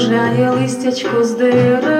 Боже, листячко з дерева.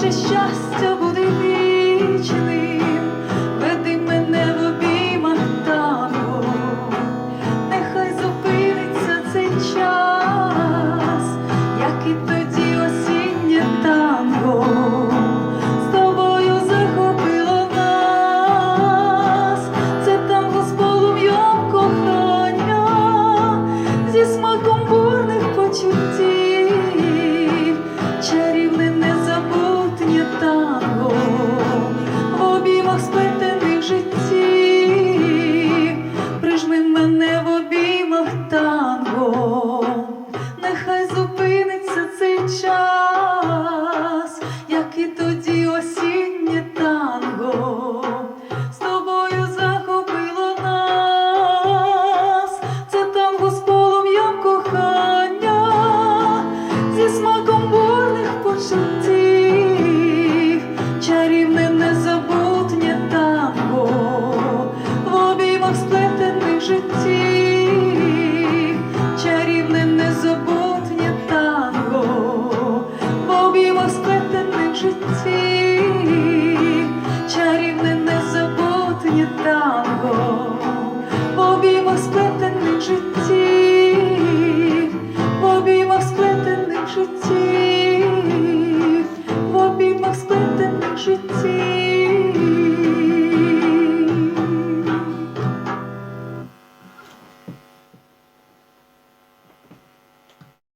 she's just too. бурних почуттів, чарівне незабутнє танго в обіймах сплетених життів, чарівне незабутнє танго, в обіймах сплетених життів, чарівне незабутнє танго.